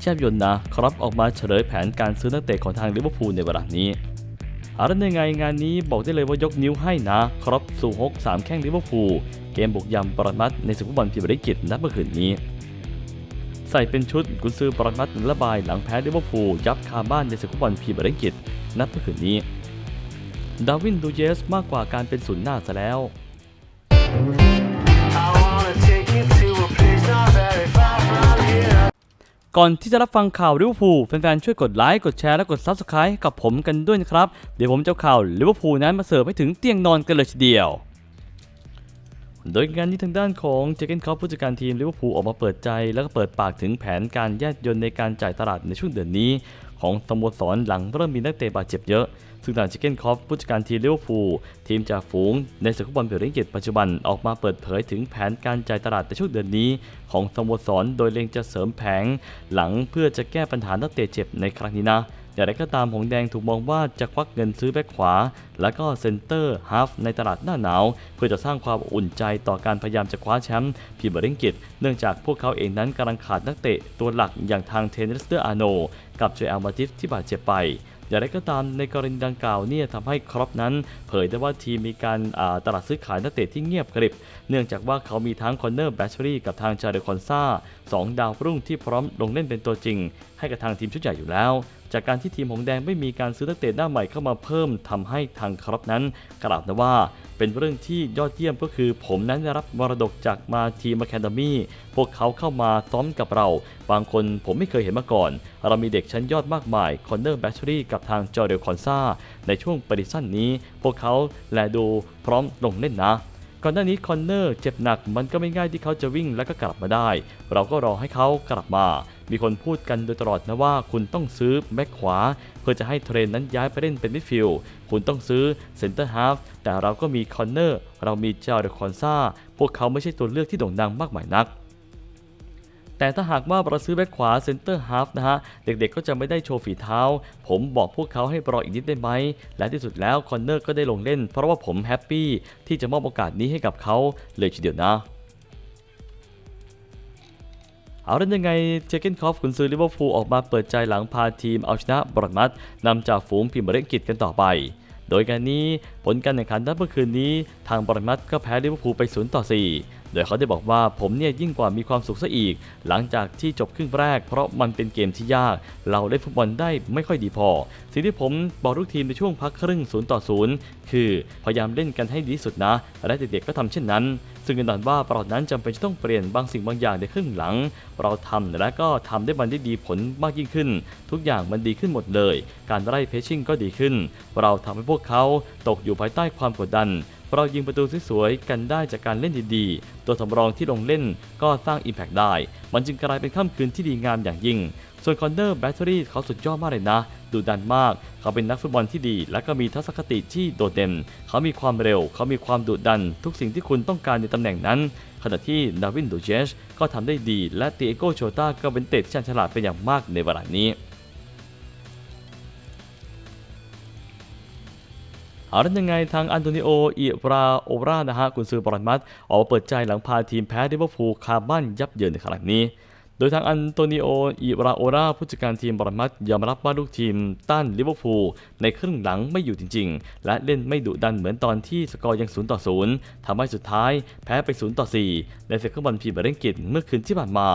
แชบยนนะครับออกมาเฉลยแผนการซื้อนักเตะของทางลิเวอร์พูลในเวลานี้เอาละในไงงานนี้บอกได้เลยว่ายกนิ้วให้นะครับสู่ฮกสามแข้งลิเวอร์พูลเกมบุกยำปรมัดในศึกฟุตบอลพรีเมียร์ลีกนัดเมื่อคืนนี้ ใส่เป็นชุดกุนซือปรมัดระบายหลังแพ้ลิเวอร์พูลยับคาบ้านในศึกฟุตบอลพรีเมียร์ลีกนัดเมื่อคืนนี้ ดาวินดูเยสมากกว่าการเป็นศูนย์หน้าซะแล้ว I wanna take you to a place not very far from here. ก่อนที่จะรับฟังข่าวลิเวอร์พูลแฟนๆช่วยกดไลค์กดแชร์และกด Subscribe กับผมกันด้วยนะครับ เดี๋ยวผมจะเอาข่าวลิเวอร์พูลนั้นมาเสิร์ฟให้ถึงเตียงนอนกันเลยทีเดียว โดยงานนี้ทางด้านของเจเกนคอปผู้จัดการทีมลิเวอร์พูลออกมาเปิดใจ แล้วก็เปิดปากถึงแผนการแยกยนต์ในการจ่ายตลาดในช่วงเดือนนี้ ของสโมสรหลังเริ่มมีนักเตะบาดเจ็บเยอะ ซึ่งทางเจเกนคอฟผู้จัดการทีมลิเวอร์พูทีมจ่าฝูงในศึกฟุตบอลเมียร์ลีกอังกตปัจจุบันออกมาเปิดเผยถึงแผนการจ่ายตลาดในช่วงเดือนนี้ ของสโมสรโดยเล็งจะเสริมแผงหลังเพื่อจะแก้ปัญหานักเตะเจ็บในครั้งนี้นะ อย่างไรก็ตามหงแดงถูกมองว่าจะควักเงินซื้อแบ็คขวา และก็เซนเตอร์ฮาฟในตลาดหน้าหนาว เพื่อจะสร้างความอุ่นใจต่อการพยายามจะคว้าแชมป์พรีเมียร์ลีกอังกฤษเนื่องจากพวกเขาเองนั้นกำลังขาดนักเตะตัวหลักอย่างทางเทนนิสเตอร์อาโนกับเจอลมาติฟที่บาดเจ็บไปอย่างไรก็ตามในกรณีดังกล่าวเนี่ยทำให้ครอปนั้น เผยได้ว่าทีมมีการาตลาดซื้อขายนักเตะที่เงียบกริบ เนื่องจากว่าเขามีทั้งคอนเนอร์แบชเชอรี่กับทางจาเดคอนซาสองดาวรุ่งที่พร้อมลงเล่นเป็นตัวจริง ให้กับทางทีมชุดใหญ่อยู่แล้ว จากการที่ทีมหงแดงไม่มีการซื้อนักเตะหน้าใหม่เข้ามาเพิ่มทำให้ทางครอปนั้น กล่าวนะว่าเป็นเรื่องที่ยอดเยี่ยมก็คือ ผมนั้นได้รับมรดกจากมาทีมอะคาเดมี่พวกเขาเข้ามาซ้อมกับเรา บางคนผมไม่เคยเห็นมาก่อน เรามีเด็กชั้นยอดมากมาย คอนเนอร์แบชเชอรี่กับทางจอร์เดลคอนซาในช่วงปฏิสั้นนี้ พวกเขาแลดูพร้อมลงเล่นนะ ก่อนหน้านี้คอนเนอร์เจ็บหนักมันก็ไม่ง่ายที่เขาจะวิ่งแล้วก็กลับมาได้ เราก็รอให้เขากลับมา มีคนพูดกันโดยตลอดนะว่าคุณต้องซื้อแบ็คขวา เพื่อจะให้เทรนนั้นย้ายไปเล่นเป็นมิดฟิลด์คุณต้องซื้อเซนเตอร์ฮาฟแต่เราก็มีคอนเนอร์เรามีเจาเดคอนซาพวกเขาไม่ใช่ตัวเลือกที่โด่งดังมากมายนัก แต่ถ้าหากว่าเราซื้อแบ็คขวาเซนเตอร์ฮาฟนะฮะ เด็กๆก็จะไม่ได้โชว์ฝีเท้า ผมบอกพวกเขาให้รออีกนิดได้ไหม และที่สุดแล้วคอนเนอร์ก็ได้ลงเล่น เพราะว่าผมแฮปปี้ที่จะมอบโอกาสนี้ให้กับเขาเลยทีเดียวนะเอาเรื่องยังไงเจเกนคอฟคุณซื้อลิเวอร์พูลออกมาเปิดใจหลังพาทีมเอาชนะบรอดมัดนำจากฝูงพิมพ์เรกกิจกันต่อไป โดยการนี้ผลการแข่งขันนัดเมื่อคืนนี้ ทางบรอดมัดก็แพ้ลิเวอร์พูลไป 0 ต่อ 4 โดยเขาได้บอกว่าผมเนี่ยยิ่งกว่ามีความสุขซะอีก หลังจากที่จบครึ่งแรก เพราะมันเป็นเกมที่ยาก เราเล่นฟุตบอลได้ไม่ค่อยดีพอ สิ่งที่ผมบอกทุกทีมในช่วงพักครึ่ง0ต่อ0คือพยายามเล่นกันให้ดีสุดนะ และเด็กๆก็ทำเช่นนั้นซึ่งแน่นอนว่าเรานั้นจำเป็นจะต้องเปลี่ยนบางสิ่งบางอย่างในครึ่งหลัง เราทำและก็ทำได้มันได้ดีผลมากยิ่งขึ้น ทุกอย่างมันดีขึ้นหมดเลย การไล่เพชชิ่งก็ดีขึ้น เราทำให้พวกเขาตกอยู่ภายใต้ความกดดันเรายิงประตูสวยๆกันได้จากการเล่นดีๆ ตัวสำรองที่ลงเล่นก็สร้าง Impact ได้ มันจึงกลายเป็นค่ำคืนที่ดีงามอย่างยิ่ง ส่วนคอนเนอร์แบตเตอรี่เขาสุดยอดมากเลยนะ ดูดันมาก เขาเป็นนักฟุตบอลที่ดี และก็มีทัศนคติที่โดดเด่น เขามีความเร็ว เขามีความดุดัน ทุกสิ่งที่คุณต้องการในตำแหน่งนั้น ขณะที่ดาวินดูเจชก็ทำได้ดี และเตียโกโชตาก็เป็นเตะที่ชาญฉลาดเป็นอย่างมากในเวลานี้เอาแล้วยังไงทางอันโตนิโออิราโอรานะฮะกุนซือบรอนมัดออกมาเปิดใจหลังพาทีมแพ้ลิเวอร์พูลคาบ้านยับเยินในครั้งนี้ โดยทางอันโตนิโอ อิราโอราผู้จัดการทีมบรอลมัดยอมรับว่าลูกทีมต้านลิเวอร์พูลในครึ่งหลังไม่อยู่จริง ๆ และเล่นไม่ดุดันเหมือนตอนที่สกอร์ยัง0ต่อ0ทำให้สุดท้ายแพ้ไป0ต่อ4ในศึกฟุตบอลพีเมียร์ลีกอังกฤษเมื่อคืนที่ผ่านมา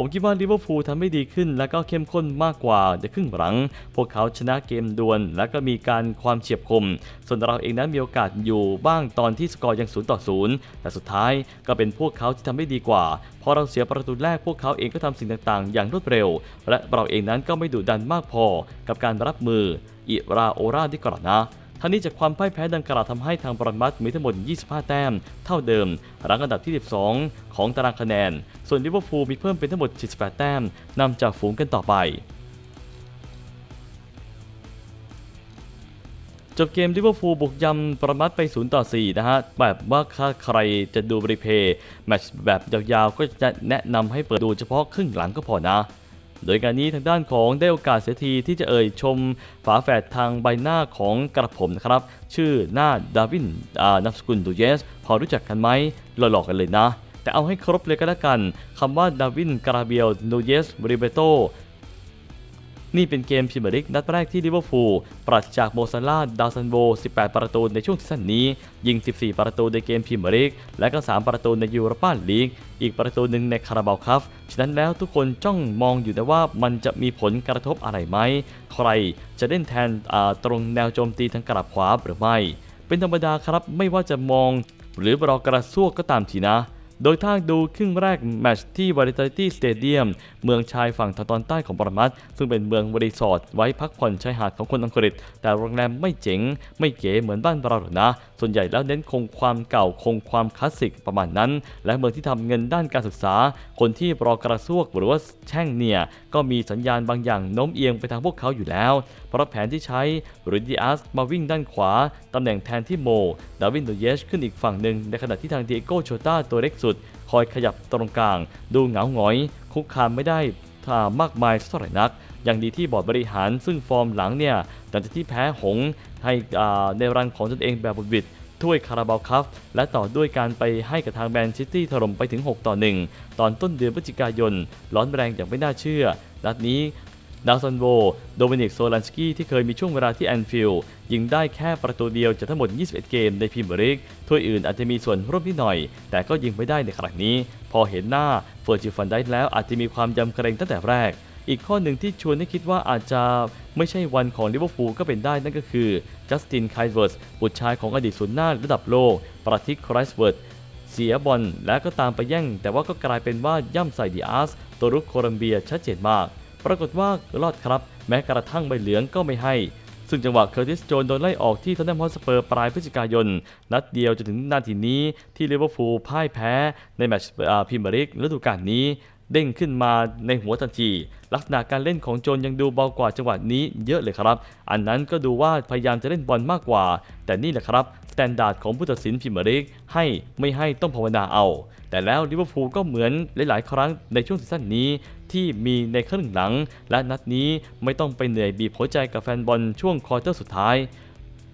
ผมคิดว่าลิเวอร์พูลทำไม่ดีขึ้น และก็เข้มข้นมากกว่าในครึ่งหลัง พวกเขาชนะเกมดวล และก็มีการความเฉียบคม ส่วนเราเองนั้นมีโอกาสอยู่บ้างตอนที่สกอร์ยัง0ต่อ0แต่สุดท้ายก็เป็นพวกเขาที่ทำได้ดีกว่าพอเราเสียประตูแรกพวกเขาเองก็ทำสิ่งต่างๆ อย่างรวดเร็ว และเราเองนั้นก็ไม่ดุดันมากพอกับการรับมืออิราโอราที่กล่าวนะ ทั้งนี้จากความพ่ายแพ้ดังกล่าวทำให้ทางบรอนมัสมีทั้งหมด 25 แต้ม เท่าเดิม รั้งอันดับที่ 12 ของตารางคะแนน ส่วนลิเวอร์พูลมีเพิ่มเป็นทั้งหมด48แต้มนำจากฝูงกันต่อไปจบเกมลิเวอร์พูลบุกยำประมัดไป 0 ต่อ 4 นะฮะ แบบว่าถ้าใครจะดูรีเพย์แมตช์แบบยาวๆ ก็จะแนะนำให้เปิดดูเฉพาะครึ่งหลังก็พอนะ โดยการนี้ทางด้านของได้โอกาสเสียทีที่จะเอ่ยชมฝาแฝดทางใบหน้าของกระผมนะครับ ชื่อหน้าดาวินนามสกุลดูเยส พอรู้จักกันไหมหลอกๆกันเลยนะ แต่เอาให้ครบเลยก็แล้วกันคำว่าดาวินกราเบียลดูเยสบริเบโต นี่เป็นเกมพรีเมียร์ลีกนัดแรกที่ลิเวอร์พูลปราศจากโมซาลาดาวซันโว 18 ประตูในช่วงซีซั่นนี้ ยิง 14 ประตูในเกมพรีเมียร์ลีกและก็ 3 ประตูในยูโรปาลีก อีกประตูหนึ่งในคาราบาวคัพฉะนั้นแล้วทุกคนจ้องมองอยู่นะว่ามันจะมีผลกระทบอะไรไหม ใครจะเล่นแทนตรงแนวโจมตีทางกลับขวาหรือไม่ เป็นธรรมดาครับไม่ว่าจะมอง หรือรอกระซวกก็ตามทีนะ โดยถ้าดูครึ่งแรกแมตช์ที่ Vitality Stadium เมืองชายฝั่งทางตอนใต้ของปรมัตซึ่งเป็นเมืองรีสอร์ทไว้พักผ่อนชายหาดของคนอังกฤษ แต่โรงแรมไม่เจ๋ง ไม่เก๋เหมือนบ้านเราหรอกนะ ส่วนใหญ่แล้วเน้นคงความเก่าคงความคลาสสิกประมาณนั้น และเมืองที่ทำเงินด้านการศึกษา คนที่รอกระซวกหรือว่าแช่งเนี่ยก็มีสัญญาณบางอย่างโน้มเอียงไปทางพวกเขาอยู่แล้ว เพราะแผนที่ใช้ริดิอัสมาวิ่งด้านขวาตำแหน่งแทนที่โม ดาวินโดเยชขึ้นอีกฝั่งหนึ่งในขณะที่ทางเดโกโชต้าตัวเล็กสุด คอยขยับตรงกลาง ดูเหงาหงอย คุกคามไม่ได้ ทามากมายสักเท่าไหร่นัก อย่างดีที่บอร์ดบริหารซึ่งฟอร์มหลังเนี่ยหลังจากที่แพ้หงให้ในรังของตนเองแบบบุดบิดถ้วยคาราบาวคัพและต่อด้วยการไปให้กับทางแมนซิตี้ถล่มไปถึง 6 ต่อ 1 ตอนต้นเดือนพฤศจิกายน ร้อนแรงอย่างไม่น่าเชื่อ นัดนี้ ดาวซันโว โดมินิกโซลันสกี้ที่เคยมีช่วงเวลาที่แอนฟิลด์ยิงได้แค่ประตูเดียวจากทั้งหมด 21 เกมในพรีเมียร์ลีกถ้วยอื่นอาจจะมีส่วนร่วมนิดหน่อย แต่ก็ยิงไม่ได้ในครั้งนี้ พอเห็นหน้าเฟอร์จิฟันได้แล้วอาจจะมีความยำเกรงตั้งแต่แรก อีกข้อหนึ่งที่ชวนให้คิดว่าอาจจะไม่ใช่วันของลิเวอร์พูลก็เป็นได้นั่นก็คือจัสตินไคลเวิร์สบุตรชายของอดีตศูนย์หน้าระดับโลก ประทิกไครสเวิร์ดเสียบอลแล้วก็ตามไปแย่ง แต่ว่าก็กลายเป็นว่าย่ำใส่ดีอาร์สตัวรุกโคลัมเบียชัดเจนมาก ปรากฏว่ารอดครับ แม้กระทั่งใบเหลืองก็ไม่ให้ ซึ่งจังหวะเคอร์ติสโจนโดนไล่ออกที่ทอนแนมฮอสเปอร์ปลายพฤศจิกายน นัดเดียวจนถึงนาทีนี้ที่ลิเวอร์พูลพ่ายแพ้ในแมตช์อ่าพรีเมียร์ลีกฤดูกาลนี้ เด้งขึ้นมาในหัวทันที ลักษณะการเล่นของโจนยังดูเบากว่าจังหวะนี้เยอะเลยครับ อันนั้นก็ดูว่าพยายามจะเล่นบอลมากกว่า แต่นี่แหละครับสแตนดาร์ดของผู้ตัดสินพรีเมียร์ลีกให้ไม่ให้ต้องภาวนาเอา แต่แล้วลิเวอร์พูลก็เหมือนหลาย ๆ ครั้งในช่วงซีซั่นนี้ที่มีในครึ่งหลัง และนัดนี้ไม่ต้องไปเหนื่อยบีบหัวใจกับแฟนบอลช่วงควอเตอร์สุดท้าย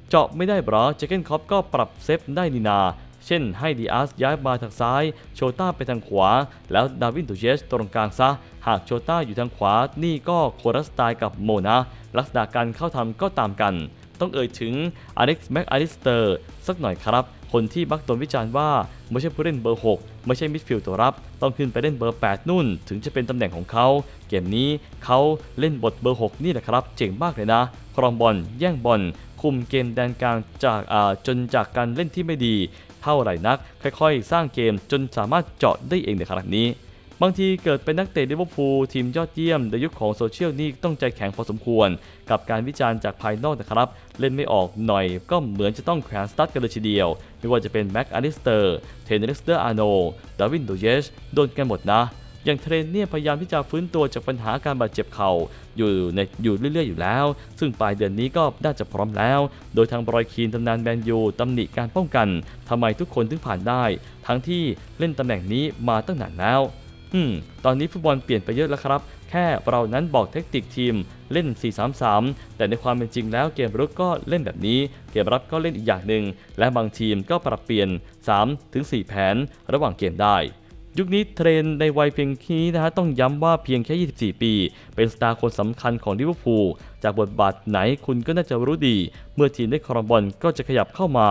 เจาะไม่ได้บรอเจเกนคอปก็ปรับเซฟได้นีนา เช่นให้ดีอาสย้ายมาทางซ้าย โชต้าไปทางขวา แล้วดาวินตูเชสตรงกลางซะ หากโชต้าอยู่ทางขวา นี่ก็โครัสไตล์กับโมนะ ลักษณะการเข้าทำก็ตามกัน ต้องเอ่ยถึงอเล็กซ์แม็กอลิสเตอร์สักหน่อยครับ คนที่บักโดนวิจารณ์ว่าไม่ใช่ผู้เล่นเบอร์ 6 ไม่ใช่มิดฟิลด์ตัวรับ ต้องขึ้นไปเล่นเบอร์ 8 นู่น ถึงจะเป็นตำแหน่งของเขา เกมนี้เขาเล่นบทเบอร์ 6 นี่แหละครับ เจ๋งมากเลยนะ ครองบอล แย่งบอล คุมเกมแดนกลางจากจนจากการเล่นที่ไม่ดีเท่าไหร่นัก ค่อยๆ สร้างเกมจนสามารถเจาะได้เองในขณะนี้ บางทีเกิดเป็นนักเตะลิเวอร์พูลทีมยอดเยี่ยมในยุคของโซเชียลนี่ต้องใจแข็งพอสมควร กับการวิจารณ์จากภายนอกนะครับ เล่นไม่ออกหน่อยก็เหมือนจะต้องแขวนสตาร์ทกันเลยทีเดียว ไม่ว่าจะเป็นแม็กอลิสเตอร์เทนนิสเตอร์อาโนดาวินโดเยชโดนกันหมดนะ อย่างเทรนเนี่ยพยายามที่จะฟื้นตัวจากปัญหาการบาดเจ็บเข่าอยู่ในอยู่เรื่อยๆอยู่แล้ว ซึ่งปลายเดือนนี้ก็น่าจะพร้อมแล้ว โดยทางบรอยคีนตำนานแมนยูตำหนิการป้องกัน ทำไมทุกคนถึงผ่านได้ ทั้งที่เล่นตำแหน่งนี้มาตั้งนานแล้วอืมตอนนี้ฟุตบอลเปลี่ยนไปเยอะแล้วครับ แค่เรานั้นบอกเทคนิคทีมเล่น 4-3-3 แต่ในความเป็นจริงแล้วเกมรุกก็เล่นแบบนี้ เกมรับก็เล่นอีกอย่างหนึ่ง และบางทีมก็ปรับเปลี่ยน 3-4 แผนระหว่างเกมได้ ยุคนี้เทรนในวัยเพียงนี้นะฮะต้องย้ำว่าเพียงแค่ 24 ปี เป็นสตาร์คนสำคัญของลิเวอร์พูลจากบทบาทไหนคุณก็น่าจะรู้ดี เมื่อทีมได้ครองบอลก็จะขยับเข้ามา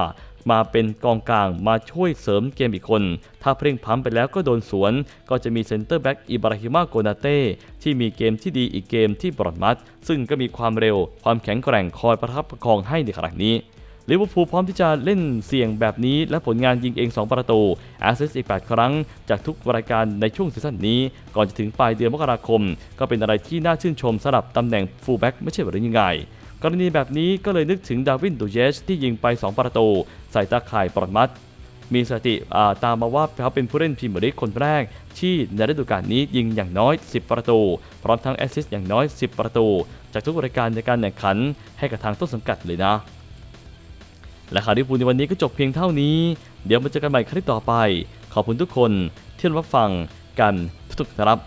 มาเป็นกองกลางมาช่วยเสริมเกมอีกคน ถ้าเพร่งพร้ำไปแล้วก็โดนสวน ก็จะมีเซนเตอร์แบ็กอิบราฮิมาโกนาเต้ที่มีเกมที่ดีอีกเกมที่บรอดมัดซึ่งก็มีความเร็วความแข็งแกร่งคอยประทับประคองให้ในครั้งนี้ ลิเวอร์พูลพร้อมที่จะเล่นเสี่ยงแบบนี้ และผลงานยิงเอง 2 ประตูแอสซิสต์อีก 8 ครั้ง จากทุกรายการในช่วงซีซั่นนี้ ก่อนจะถึงปลายเดือนมกราคม ก็เป็นอะไรที่น่าชื่นชมสำหรับตำแหน่งฟูลแบ็กไม่ใช่หรือยังไงกรณีแบบนี้ก็เลยนึกถึงดาวินดูเยชที่ยิงไป 2 ประตู ใส่ตาข่ายปรมัดมีสถิติาตามมาว่าเขาเป็นผู้เล่นพรีเมียร์ลีกคนแรก ที่ในฤดูกาลนี้ยิงอย่างน้อย 10 ประตู พร้อมทั้งแอสซิสต์อย่างน้อย 10 ประตู จากทุกรายการในการแข่งขันให้กับทางต้นสังกัดเลยนะ และข่าวที่ปูในวันนี้ก็จบเพียงเท่านี้ เดี๋ยวมาเจอกันใหม่ครั้งต่อไป ขอบคุณทุกคนที่รับฟังกันทุกๆนะครับ